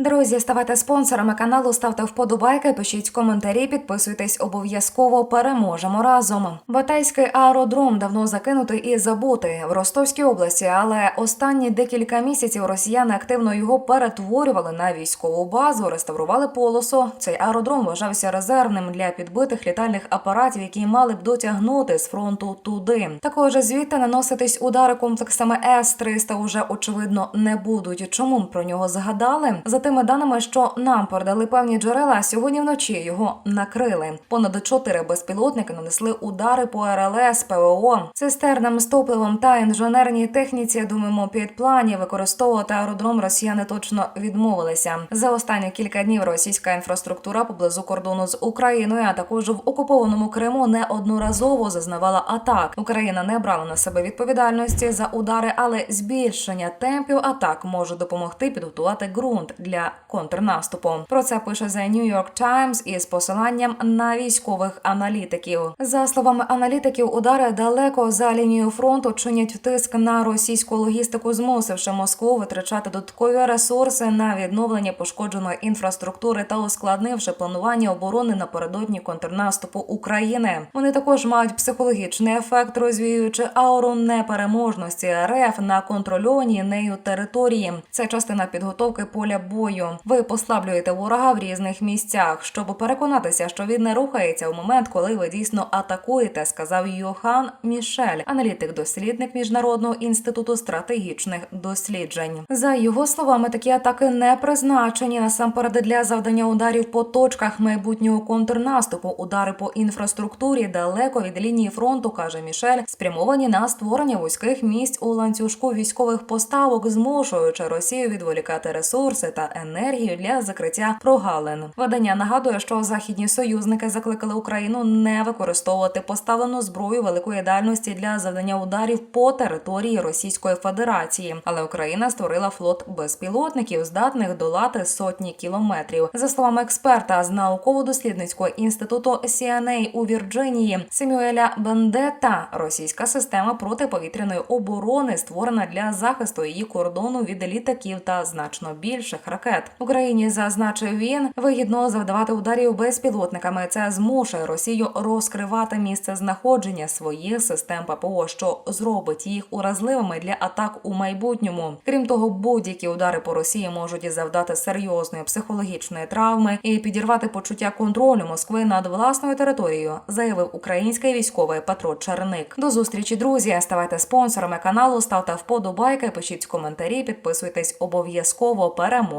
Друзі, ставайте спонсорами каналу, ставте вподобайки, пишіть коментарі, підписуйтесь обов'язково. Переможемо разом. Батайський аеродром давно закинутий і забутий в Ростовській області, але останні декілька місяців росіяни активно його перетворювали на військову базу, реставрували полосу. Цей аеродром вважався резервним для підбитих літальних апаратів, які мали б дотягнути з фронту туди. Також звідти наноситись удари комплексами С-300 уже очевидно не будуть. Чому про нього згадали? За тими даними, що нам передали певні джерела, сьогодні вночі його накрили. Понад чотири безпілотники нанесли удари по РЛС, ПВО, цистернам з топливом та інженерній техніці. Думаємо, під плані використовувати аеродром росіяни точно відмовилися. За останні кілька днів російська інфраструктура поблизу кордону з Україною, а також в окупованому Криму неодноразово зазнавала атак. Україна не брала на себе відповідальності за удари, але збільшення темпів атак може допомогти підготувати ґрунт для контрнаступу. Про це пише The New York Times із посиланням на військових аналітиків. За словами аналітиків, удари далеко за лінією фронту чинять тиск на російську логістику, змусивши Москву витрачати додаткові ресурси на відновлення пошкодженої інфраструктури та ускладнивши планування оборони напередодні контрнаступу України. Вони також мають психологічний ефект, розвіюючи ауру непереможності РФ на контрольованій нею території. Це частина підготовки поля бою. Ви послаблюєте ворога в різних місцях, щоб переконатися, що він не рухається у момент, коли ви дійсно атакуєте, сказав Йохан Мішель, аналітик-дослідник міжнародного інституту стратегічних досліджень. За його словами, такі атаки не призначені насамперед для завдання ударів по точках майбутнього контрнаступу. Удари по інфраструктурі далеко від лінії фронту, каже Мішель, спрямовані на створення вузьких місць у ланцюжку військових поставок, змушуючи Росію відволікати ресурси та енергію для закриття прогалин. Видання нагадує, що західні союзники закликали Україну не використовувати поставлену зброю великої дальності для завдання ударів по території Російської Федерації, але Україна створила флот безпілотників, здатних долати сотні кілометрів. За словами експерта з науково-дослідницького інституту CNA у Вірджинії Семюеля Бендета, російська система протиповітряної оборони створена для захисту її кордону від літаків та значно більших ракет. Україні зазначив він вигідно завдавати ударів безпілотниками. Це змушує Росію розкривати місце знаходження своїх систем ППО, що зробить їх уразливими для атак у майбутньому. Крім того, будь-які удари по Росії можуть завдати серйозної психологічної травми і підірвати почуття контролю Москви над власною територією, заявив український військовий Петро Черник. До зустрічі, друзі. Ставайте спонсорами каналу, ставте вподобайки, пишіть коментарі, підписуйтесь обов'язково.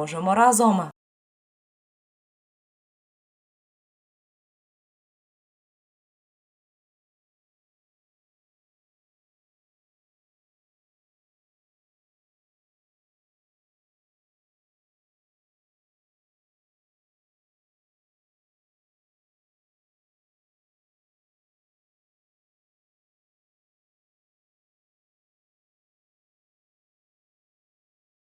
Переможемо разом.